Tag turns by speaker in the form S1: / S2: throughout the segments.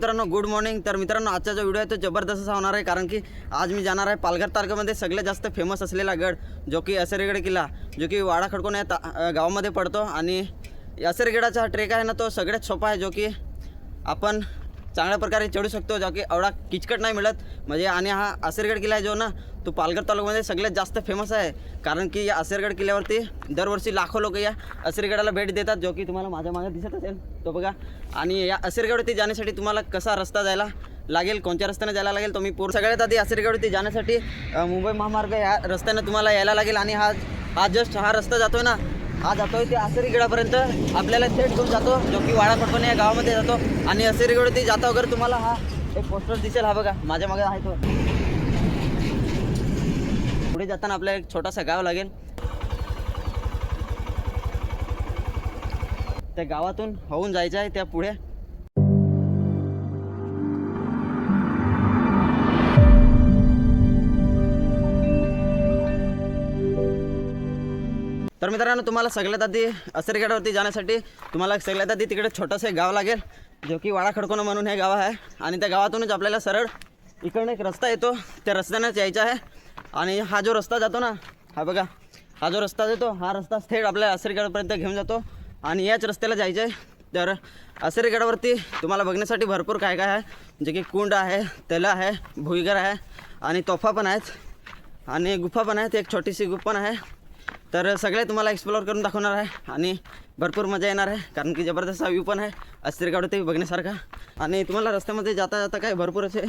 S1: मित्रांनो good morning तर मित्रांनो आजचा जो व्हिडिओ आहे तो जबरदस्त असा होणार आहे कारण की आज मी जाणार आहे पालघर तालुक्यामध्ये सगळ्यात जास्त फेमस असलेला गड जो की असेरगड किल्ला जो की वाडा खडकोन या ता गावामध्ये पडतो. आणि असेरगडाचा हा ट्रेक आहे ना तो सगळ्यात सोपा आहे जो की आपण चांगल्या प्रकारे चढू शकतो जो की एवढा किचकट नाही मिळत. म्हणजे आणि हा आसेरगड किल्ला आहे जो ना तो पालघर तालुक्यामध्ये सगळ्यात जास्त फेमस आहे. कारण की या आसेरगड किल्ल्यावरती दरवर्षी लाखो लोक या असेरगडाला भेट देतात जो की तुम्हाला माझ्या मागे दिसत असेल. तो बघा. आणि या असेरगडवरती जाण्यासाठी तुम्हाला कसा रस्ता जायला लागेल कोणत्या रस्त्याने जायला लागेल तुम्ही पूर्ण सगळ्यात आधी आसेरगडवरती जाण्यासाठी मुंबई महामार्ग या रस्त्यानं तुम्हाला यायला लागेल. आणि हा हा जस्ट हा रस्ता जातोय ना हा जातोय ते आसरीगडापर्यंत. आपल्याला थेट घेऊन जातो. जो की वाडापटपणे या गावामध्ये जातो. आणि आसरीगडवरती जाता वगैरे तुम्हाला हा एक पोस्टर दिसेल. हा बघा माझ्या मागे आहे तो. पुढे जाताना आपल्याला एक छोटासा गाव लागेल. त्या गावातून होऊन जायचं आहे त्या पुढे. तर मित्रांनो तुम्हाला सगळ्यात आधी असरगडावरती जाण्यासाठी तुम्हाला सगळ्यात आधी तिकडे छोटंसं एक गाव लागेल जो की वाडा खडकोना म्हणून हे गाव आहे. आणि त्या गावातूनच आपल्याला सरळ इकडनं एक रस्ता येतो त्या रस्त्यानंच यायचा आहे. आणि हा जो रस्ता जातो ना हा बघा हा जो रस्ता जातो हा रस्ता थेट आपल्या असरीगडापर्यंत घेऊन जातो. आणि याच रस्त्याला जायचं आहे तर असरगडावरती तुम्हाला बघण्यासाठी भरपूर काय काय आहे जे की कुंड आहे तल आहे भुईगर आहे आणि तोफा पण आहेत. आणि गुफा पण आहेत एक छोटीशी गुफा पण आहे. तर सगळे तुम्हाला एक्सप्लोअर करून दाखवणार आहे आणि भरपूर मजा येणार आहे कारण की जबरदस्त व्यू पण आहे. अस्थिरगावडते बघण्यासारखा. आणि तुम्हाला रस्त्यामध्ये जाता जाता काय भरपूर असे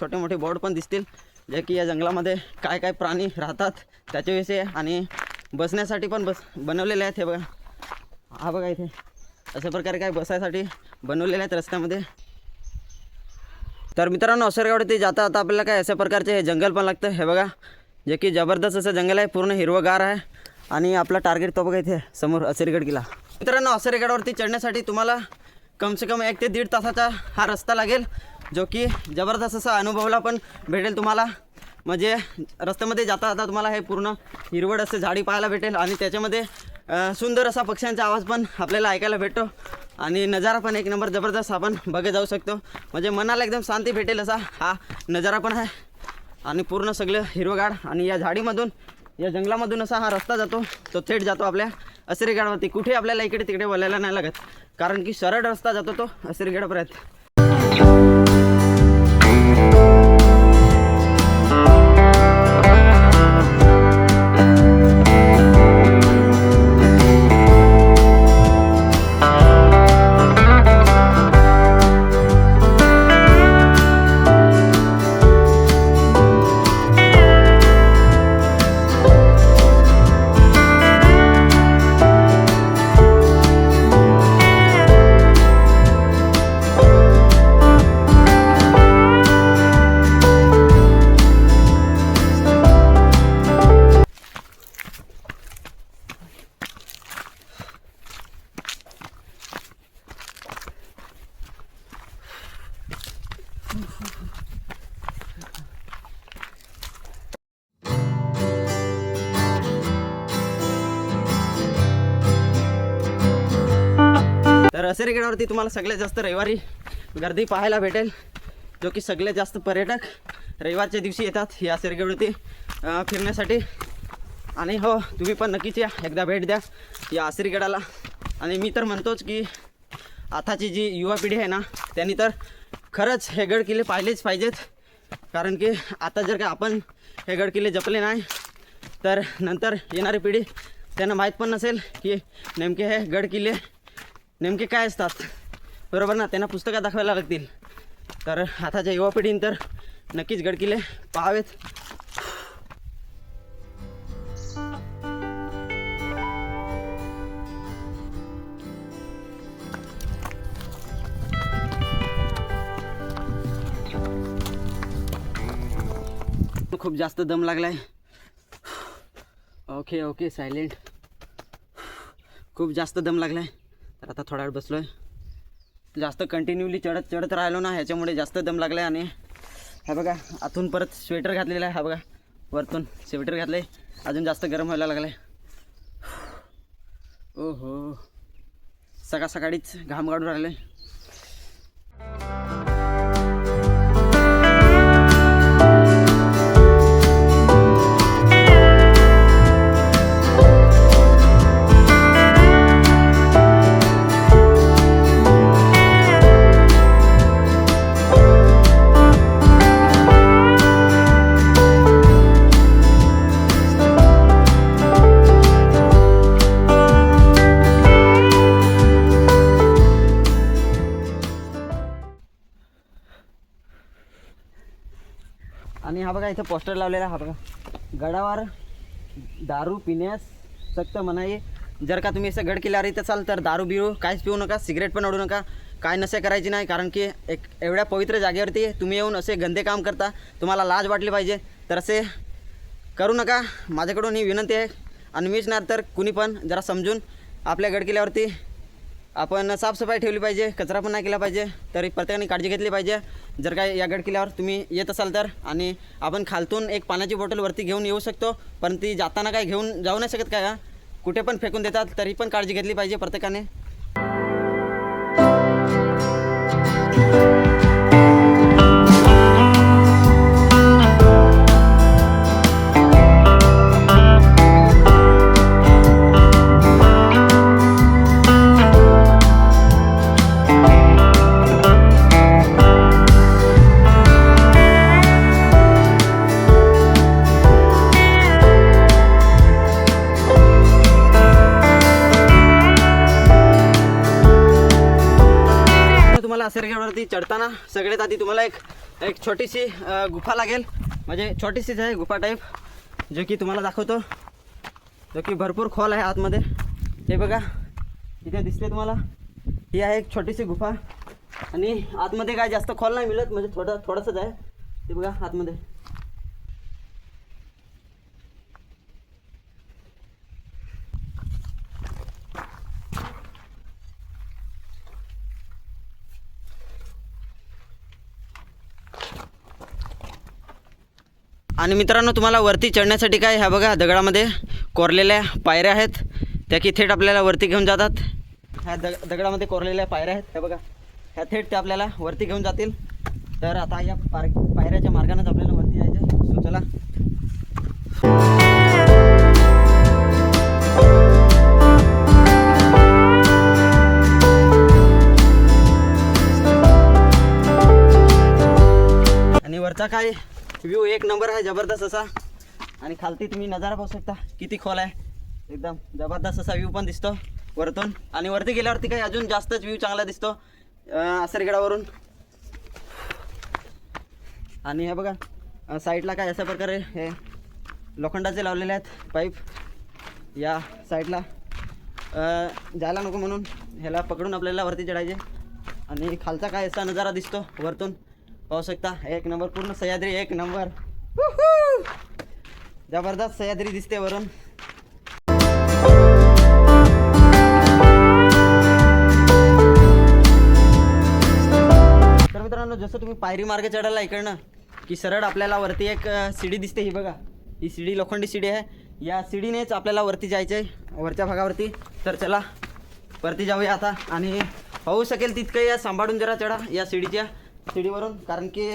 S1: छोटे मोठे बोर्ड पण दिसतील जे की या जंगलामध्ये काय काय प्राणी राहतात त्याच्याविषयी आणि बसण्यासाठी पण बस बनवलेले आहेत हे बघा. हा बघा इथे. अशा प्रकारे काय बसायसाठी बनवलेले आहेत रस्त्यामध्ये. तर मित्रांनो असरगावडे जाता आता आपल्याला काय अशा प्रकारचे हे जंगल पण लागतं. हे बघा जे की जबरदस्त असं जंगल आहे पूर्ण हिरवगार आहे. आणि आपला टार्गेट तो बघा इथे समोर असेरगड किल्ला. मित्रांनो असेरगडावरती चढण्यासाठी तुम्हाला कमसे कम एक ते दीड तासाचा हा रस्ता लागेल जो की जबरदस्त असा अनुभवला पण भेटेल तुम्हाला. म्हणजे रस्त्यामध्ये जाता जाता तुम्हाला हे पूर्ण हिरवळ असे झाडी पाहायला भेटेल आणि त्याच्यामध्ये सुंदर असा पक्ष्यांचा आवाज पण आपल्याला ऐकायला भेटतो. आणि नजारा पण एक नंबर जबरदस्त आपण बघत जाऊ शकतो. म्हणजे मनाला एकदम शांती भेटेल असा हा नजारा पण आहे. आणि पूर्ण सगळं हिरवगाड आणि या झाडीमधून या जंगलामधून असा हा रस्ता जातो तो थेट जातो आपल्या असिरीगडावरती. कुठे आपल्याला इकडे तिकडे वळायला नाही लागत. कारण की सरळ रस्ता जातो तो असिरीगडापर्यंत तर तुम्हाला सगळ्यात जास्त रविवारी गर्दी पाहायला भेटेल जो की सगळ्यात जास्त पर्यटक रविवारच्या दिवशी येतात या सिरगेवरती फिरण्यासाठी. आणि हो तुम्ही पण नक्कीच या. एकदा भेट द्या या आसरीगडाला आणि मी तर म्हणतोच की आताची जी युवा पिढी आहे ना त्यांनी तर खरंच हे गड किल्ले पाहिलेच पाहिजेत. कारण की आता जर का आपण हे गड किल्ले जपले नाही तर नंतर येणारी पिढी त्यांना माहीत पण नसेल की नेमके हे गड किल्ले नेमके काय असतात? बरोबर ना? त्यांना पुस्तकं दाखवायला लागतील. तर आताच्या युवा पिढीन तर नक्कीच गडकिले पाहावेत. खूप जास्त दम लागलाय. Okay okay silent. खूप जास्त दम लागलाय. तर आता थोडा वेळ बसलोय. जास्त कंटिन्युअली चढत चढत राहिलो ना ह्याच्यामुळे जास्त दम लागलाय आणि हा बघा आतून परत स्वेटर घातलेला आहे हा बघा. वरतून स्वेटर घातलंय. अजून जास्त गरम व्हायला लागलाय. ओहो. सकाळ सकाळीच घाम काढून राहिले पोस्टर लावलेला हा बघा. गडावर दारू पिण्यास सक्त मनाई. जर का तुम्ही असं गड किल्ल्यावर येत असाल तर दारू बिरू काहीच पिऊ नका सिगरेट पण ओढू नका. काय नसे करायची नाही कारण की एक एवढ्या पवित्र जागेवरती तुम्ही येऊन असे गंदे काम करता तुम्हाला लाज वाटली पाहिजे. तर असे करू नका. माझ्याकडून ही विनंती आहे. आणि मीच नाही तर कुणी पण जरा समजून आपल्या गडकिल्ल्यावरती आपण साफसफाई ठेवली पाहिजे कचरा पण नाही केला पाहिजे तरी प्रत्येकाने काळजी घेतली पाहिजे. जर काय या गड किल्ल्यावर तुम्ही येत असाल तर आणि आपण खालतून एक पाण्याची बॉटल वरती घेऊन येऊ शकतो पण ती जाताना काय घेऊन जाऊ नाही शकत काय कुठे पण फेकून देतात तरी पण काळजी घेतली पाहिजे प्रत्येकाने. तुम्हाला चढताना सगळ्यात आधी तुम्हाला एक एक छोटीशी गुफा लागेल. म्हणजे छोटीशीच आहे गुफा टाईप जो की तुम्हाला दाखवतो. जो की भरपूर खोल आहे आतमध्ये. हे बघा इथे दिसते तुम्हाला. ही आहे एक छोटीशी गुफा. आणि आतमध्ये काय जास्त खोल नाही मिळत म्हणजे थोडं थोडंसंच आहे. ते बघा आतमध्ये. आणि मित्रांनो तुम्हाला वरती चढण्यासाठी काय ह्या बघा दगडामध्ये कोरलेल्या पायऱ्या आहेत. त्या की थेट आपल्याला वरती घेऊन जातात. ह्या दग दगडामध्ये कोरलेल्या पायऱ्या आहेत ह्या बघा. ह्या थेट त्या आपल्याला वरती घेऊन जातील. तर आता या पार पायऱ्याच्या मार्गानेच आपल्याला वरती जायचं आहे. सो चला. आणि वरचा काय? व्ह्यू एक नंबर आहे जबरदस्त असा. आणि खालती तुम्ही नजारा पाहू शकता किती खोल आहे. एकदम जबरदस्त असा व्ह्यू पण दिसतो वरतून. आणि वरती गेल्यावरती काही अजून जास्तच व्ह्यू चांगला दिसतो आसरगडावरून आणि हे बघा साईडला काय अशा प्रकारे हे लोखंडाचे लावलेले आहेत पाईप या साईडला जायला नको म्हणून ह्याला पकडून आपल्याला वरती चढायचे. आणि खालचा काय असा नजारा दिसतो वरतून. पाहू शकता एक नंबर पूर्ण सह्याद्री एक नंबर! जबरदस्त सह्याद्री दिसते वरून. तर मित्रांनो जसं तुम्ही पायरी मार्ग चढायला इकडनं की सरळ आपल्याला वरती एक शिडी दिसते ही बघा. ही शिडी लोखंडी शिडी आहे. या शिडीनेच आपल्याला वरती जायचं आहे वरच्या भागावरती. तर चला वरती जाऊया आता. आणि होऊ शकेल तितकं या सांभाळून जरा चढा या शिडीच्या. शिडीवरून कारण की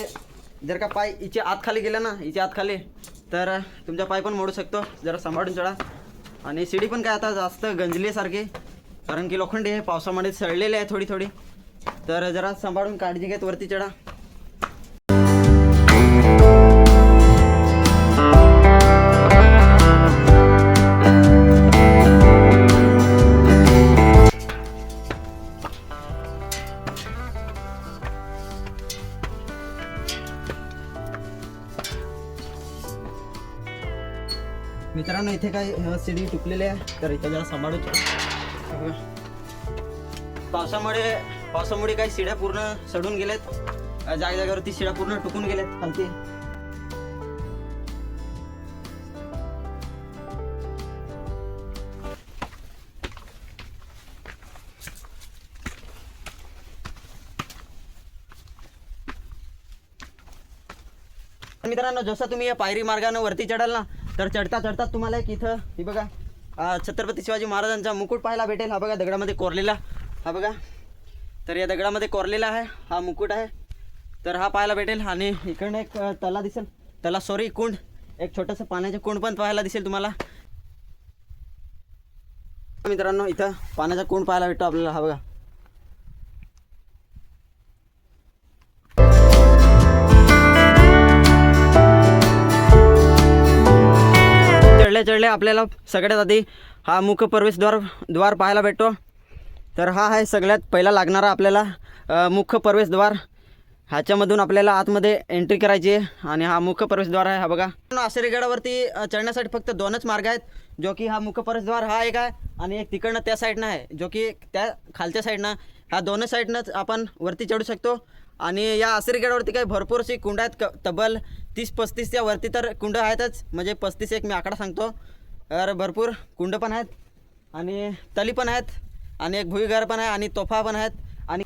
S1: जर का पाय हिच्या आत खाली गेला ना हिच्या आत खाली तर तुमचा पाय पण मोडू शकतो. जरा सांभाळून चढा. आणि शिडी पण काय आता जास्त गंजलीसारखी कारण की लोखंडी आहे पावसामध्ये सडलेले आहे थोडी थोडी. तर जरा सांभाळून काळजी घेत वरती चढा. काय अ, आहे तर इथं जरा सांभाळून पावसामुळे पावसामुळे काही शिड्या पूर्ण सडून गेल्यात. अ, जागे जागेवरती शिड्या पूर्ण टुकून गेल्यात. खालती. मित्रांनो जसं तुम्ही या पायरी मार्गानं वरती चढाल ना तर चढता चढता तुम्हाला एक इथं ही बघा छत्रपती शिवाजी महाराजांचा मुकुट पाहायला भेटेल. हा बघा दगडामध्ये कोरलेला. हा बघा. तर या दगडामध्ये कोरलेला आहे. हा मुकुट आहे. तर हा पाहायला भेटेल. आणि इकडनं एक तला दिसेल. तला सॉरी कुंड. एक छोटंसं पाण्याचं कुंड पण पाहायला दिसेल तुम्हाला. मित्रांनो इथं पाण्याचा कुंड पाहायला भेटतो आपल्याला. हा बघा. चढल्या चढल्या आपल्याला. सगळ्यात आधी हा मुख्य प्रवेशद्वार द्वार पाहायला भेटतो. तर हा आहे सगळ्यात पहिला लागणारा आपल्याला मुख्य प्रवेशद्वार ह्याच्यामधून आपल्याला आतमध्ये एंट्री करायची आहे आणि हा मुख्य प्रवेशद्वार आहे हा बघा. आश्चर्यगडावरती चढण्यासाठी फक्त दोनच मार्ग आहेत जो की हा मुख्य प्रवेशद्वार हा एक आहे आणि एक तिकडनं त्या साईडनं आहे. जो की त्या खालच्या साईडनं ह्या दोन्ही साईडनंच आपण वरती चढू शकतो. आणि या आसरीगडावरती काही भरपूर अशी कुंड आहेत. क तब्बल तीस पस्तीसच्या वरती तर कुंड आहेतच. म्हणजे पस्तीस एक मी आकडा सांगतो. तर भरपूर कुंड पण आहेत आणि तली पण आहेत आणि एक भुईघर पण आहे आणि तोफा पण आहेत. आणि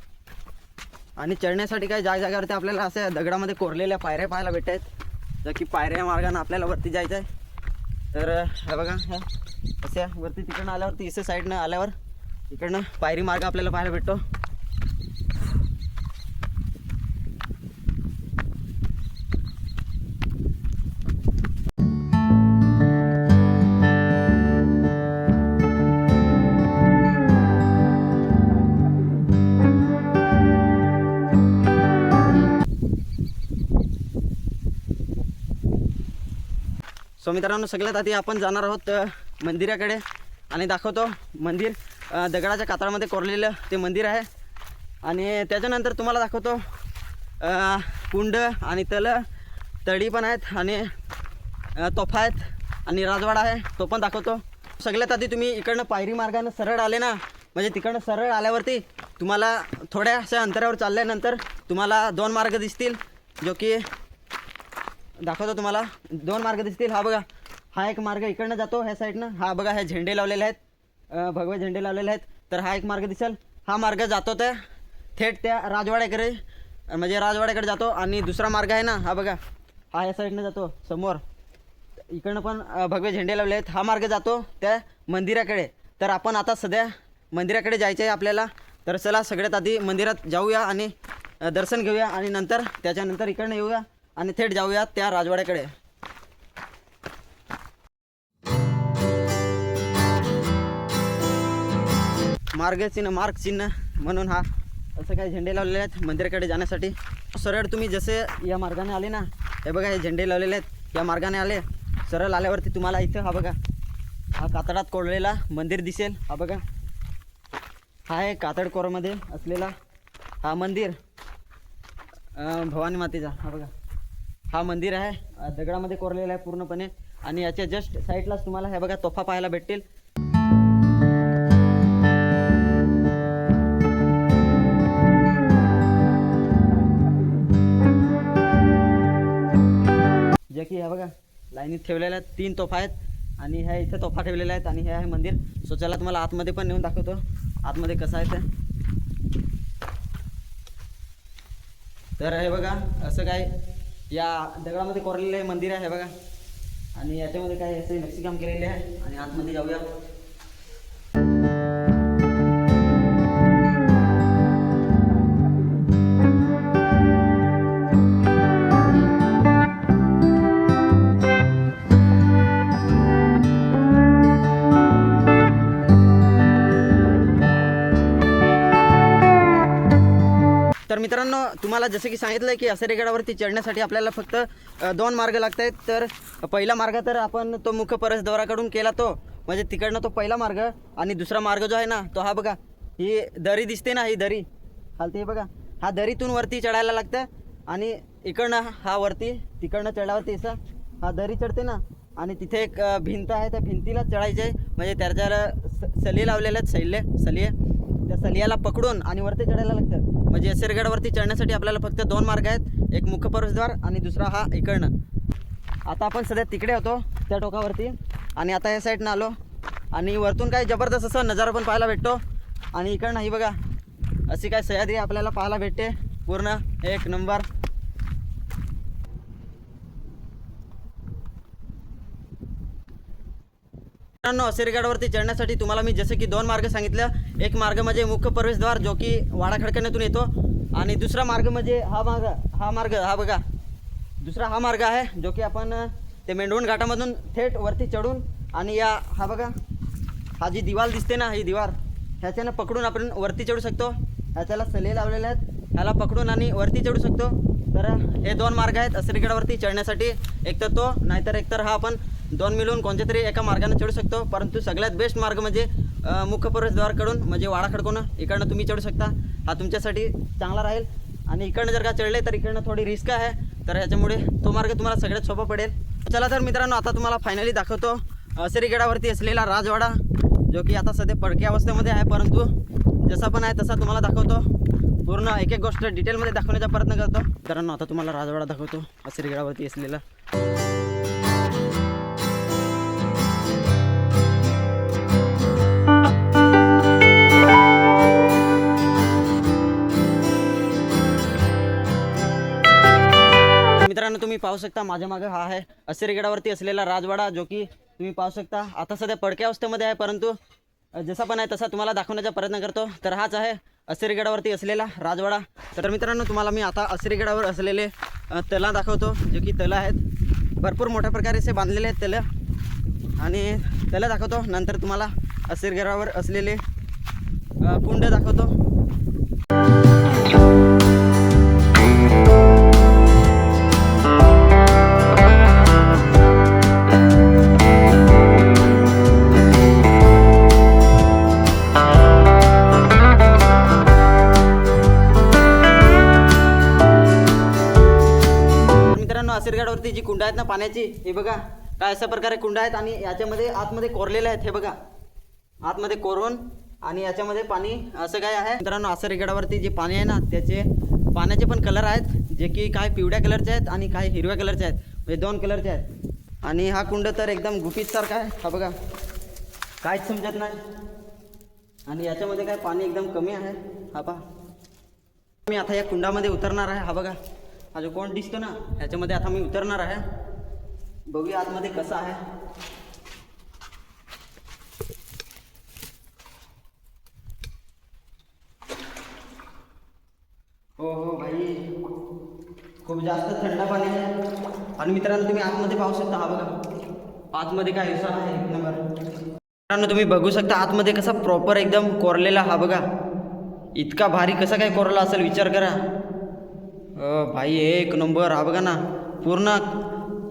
S1: आणि चढण्यासाठी काही जाग जागेवरती आपल्याला असे दगडामध्ये कोरलेल्या पायऱ्या पाहायला भेटत आहेत जर की पायऱ्या मार्गाने आपल्याला वरती जायचं आहे तर हे बघा ह्या अशा वरती तिकडनं आल्यावरती इसे साईडनं आल्यावर इकडनं पायरी मार्ग आपल्याला पाहायला भेटतो. सो मित्रांनो सगळ्यात आधी आपण जाणार आहोत मंदिराकडे. आणि दाखवतो मंदिर. दगडाच्या कातळामध्ये कोरलेलं ते मंदिर आहे. आणि त्याच्यानंतर तुम्हाला दाखवतो कुंड आणि तल. तळी पण आहेत आणि तोफा आहेत आणि राजवाडा आहे. तो पण दाखवतो. सगळ्यात आधी तुम्ही इकडनं पायरी मार्गानं सरळ आले ना म्हणजे तिकडनं सरळ आल्यावरती तुम्हाला थोड्या अशा अंतरावर चालल्यानंतर तुम्हाला दोन मार्ग दिसतील जो की दाखवतो तुम्हाला. दोन मार्ग दिसतील. हा बघा. हा एक मार्ग इकडनं जातो ह्या साईडनं. हा बघा हे झेंडे लावलेले आहेत. भगवे झेंडे लावलेले आहेत. तर हा एक मार्ग दिसेल. हा मार्ग जातो त्या थेट त्या राजवाड्याकडे. म्हणजे राजवाड्याकडे जातो. आणि दुसरा मार्ग आहे ना हा बघा. हा या साईडनं जातो समोर. इकडनं पण भगवे झेंडे लावले आहेत. हा मार्ग जातो त्या मंदिराकडे. तर आपण आता सध्या मंदिराकडे जायचं आहे आपल्याला. तर चला सगळ्यात आधी मंदिरात जाऊया आणि दर्शन घेऊया. आणि नंतर त्याच्यानंतर इकडनं येऊया. आणि थेट जाऊया त्या राजवाड्याकडे. मार्ग चिन्ह मार्ग चिन्ह म्हणून हा असं काही झेंडे लावलेले आहेत मंदिराकडे जाण्यासाठी. सरळ तुम्ही जसे या मार्गाने आले ना हे बघा हे झेंडे लावलेले आहेत. या मार्गाने आले सरळ आल्यावरती तुम्हाला इथं हा बघा हा कातडात कोरलेला मंदिर दिसेल. हा बघा हा आहे कातड कोरमध्ये असलेला हा मंदिर. भवानी मातेचा हा बघा. हा मंदिर आहे. दगडामध्ये कोरलेला आहे पूर्णपणे. आणि याच्या जस्ट साईडलाच तुम्हाला हे बघा तोफा पाहायला भेटतील. जे की ह्या बघा लाईनीत ठेवलेल्या आहेत तीन तोफा आहेत. आणि ह्या इथे तोफा ठेवलेल्या आहेत आणि हे आहे मंदिर. सो चला तुम्हाला आतमध्ये पण नेऊन दाखवतो. आतमध्ये कसं आहे ते. तर हे बघा असं काय या दगडामध्ये कोरलेलं मंदिर आहे बघा. आणि याच्यामध्ये काय असं नक्षीकाम केलेले आहे. आणि आतमध्ये जाऊया. मित्रांनो तुम्हाला जसं की सांगितलं की असरेगडावरती चढण्यासाठी आपल्याला फक्त दोन मार्ग लागत आहेत तर पहिला मार्ग तर आपण तो मुख्य परसदवराकडून केला तो. म्हणजे तिकडनं तो पहिला मार्ग आणि दुसरा मार्ग जो आहे ना तो हा बघा. ही दरी दिसते ना ही दरी. खालती हे बघा. हा दरीतून वरती चढायला लागतं आणि इकडनं हा वरती तिकडनं चढावरती असं हा दरी चढते ना. आणि तिथे एक भिंत आहे त्या भिंतीला चढायचे आहे. म्हणजे त्याच्याला स- सली लावलेल्या आहेत सैल्य सलिये. त्या सलियाला पकडून आणि वरती चढायला लागतं. म्हणजे एसरगडावरती चढण्यासाठी आपल्याला फक्त दोन मार्ग आहेत. एक मुख्य प्रवेशद्वार आणि दुसरा हा इकडनं. आता आपण सध्या तिकडे होतो त्या टोकावरती. आणि आता या साईडनं आलो. आणि वरतून काही जबरदस्त असं नजारा पण पाहायला भेटतो. आणि इकडनं ही बघा अशी काय सह्याद्री आपल्याला पाहायला भेटते. पूर्ण एक नंबर. मित्रांनो असेरगडावरती चढण्यासाठी तुम्हाला मी जसं की दोन मार्ग सांगितलं. एक मार्ग म्हणजे मुख्य प्रवेशद्वार जो की वाडा खडकण्यातून येतो. आणि दुसरा मार्ग म्हणजे हा मार्ग हा मार्ग हा बघा. दुसरा हा मार्ग आहे जो की आपण ते मेंढवण घाटामधून थेट वरती चढून आणि या हा बघा. हा जी दिवाल दिसते ना ही दिवार ह्याच्यानं पकडून आपण वरती चढू शकतो. ह्याच्याला सले लावलेले आहेत. ह्याला पकडून आणि वरती चढू शकतो. तर हे दोन मार्ग आहेत असरीगडावरती चढण्यासाठी. एक तर तो नाहीतर एकतर हा आपण दोन मिळून कोणत्या तरी एका मार्गाने चढू शकतो. परंतु सगळ्यात बेस्ट मार्ग म्हणजे मुख्य प्रवेशद्वारकडून म्हणजे वाडा खडकून. इकडनं तुम्ही चढू शकता. हा तुमच्यासाठी चांगला राहील. आणि इकडनं जर का चढले तर इकडनं थोडी रिस्क आहे. तर याच्यामुळे तो मार्ग तुम्हाला सगळ्यात सोपा पडेल. चला तर मित्रांनो आता तुम्हाला फायनली दाखवतो. सिरीगडावरती असलेला राजवाडा जो की आता सध्या पडक्या अवस्थेमध्ये आहे. परंतु जसा पण आहे तसा तुम्हाला दाखवतो. पूर्ण एक एक गोष्ट डिटेलमध्ये दाखवण्याचा प्रयत्न करतो. मित्रांनो आता तुम्हाला राजवाडा दाखवतो. सिरीगडावरती असलेला. मित्रांनो तुम्ही पाहू शकता माझ्या मागे हा आहे असेरगडावरती असलेला राजवाडा जो की तुम्ही पाहू शकता. आता सध्या पडक्या अवस्थेमध्ये आहे परंतु जसा पण आहे तसा तुम्हाला दाखवण्याचा प्रयत्न करतो. तर हाच आहे असेरगडावरती असलेला राजवाडा. तर मित्रांनो तुम्हाला मी आता असेरगडावर असलेले तला दाखवतो जे की तलं आहेत. भरपूर मोठ्या प्रकारे असे बांधलेले आहेत तलं. आणि तलं दाखवतो. नंतर तुम्हाला असेरगडावर असलेले कुंड दाखवतो. आसिरगडावरती जी कुंड आहेत ना पाण्याची हे बघा काय अशा प्रकारे कुंड आहेत आणि याच्यामध्ये आतमध्ये कोरलेले आहेत हे बघा. आतमध्ये कोरून आणि याच्यामध्ये पाणी असं काय आहे? मित्रांनो आसरीगडावरती जे पाणी आहे ना त्याचे पाण्याचे पण कलर आहेत जे की काय पिवळ्या कलरचे आहेत आणि काय हिरव्या कलरचे आहेत. म्हणजे दोन कलरचे आहेत. आणि हा कुंड तर एकदम गुपितसारखा आहे हा बघा. काहीच समजत नाही. आणि याच्यामध्ये काय पाणी एकदम कमी आहे हा पहा. मी आता या कुंडामध्ये उतरणार आहे हा बघा. हा जो कोण दिसतो ना ह्याच्यामध्ये आता मी उतरणार आहे. बघूया आतमध्ये कसं आहे. हो हो भाई. खूप जास्त थंड पाणी आहे. आणि मित्रांनो तुम्ही आतमध्ये पाहू शकता हा बघा. आतमध्ये काय दिसत आहे? एक नंबर. मित्रांनो तुम्ही बघू शकता आतमध्ये कसा प्रॉपर एकदम कोरलेला हा बघा. इतका भारी कसा काय कोरला असेल विचार करा. भाई एक नंबर. हा बघा ना पूर्ण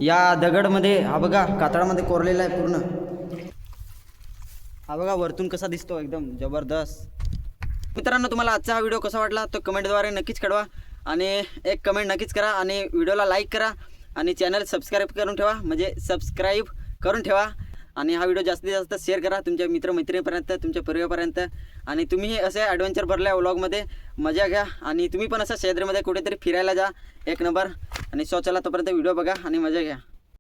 S1: या दगडमध्ये हा बघा कातळामध्ये कोरलेला आहे पूर्ण. हा बघा वरतून कसा दिसतो एकदम जबरदस्त. मित्रांनो तुम्हाला आजचा हा व्हिडिओ कसा वाटला तो कमेंटद्वारे नक्कीच कळवा. आणि एक कमेंट नक्कीच करा आणि व्हिडिओला लाईक करा. आणि चॅनल सबस्क्राईब करून ठेवा म्हणजे सबस्क्राईब करून ठेवा. आणि हा व्हिडिओ जास्तीत जास्त शेअर करा तुमच्या मित्रमैत्रिणीपर्यंत तुमच्या परिवारापर्यंत आणि तुम्ही असे ॲडव्हेंचर भरल्या व्लॉगमध्ये मजा घ्या आणि तुम्ही पण असं शेजारीमध्ये कुठेतरी फिरायला जा. एक नंबर आणि शौचाला तोपर्यंत व्हिडिओ बघा आणि मजा घ्या.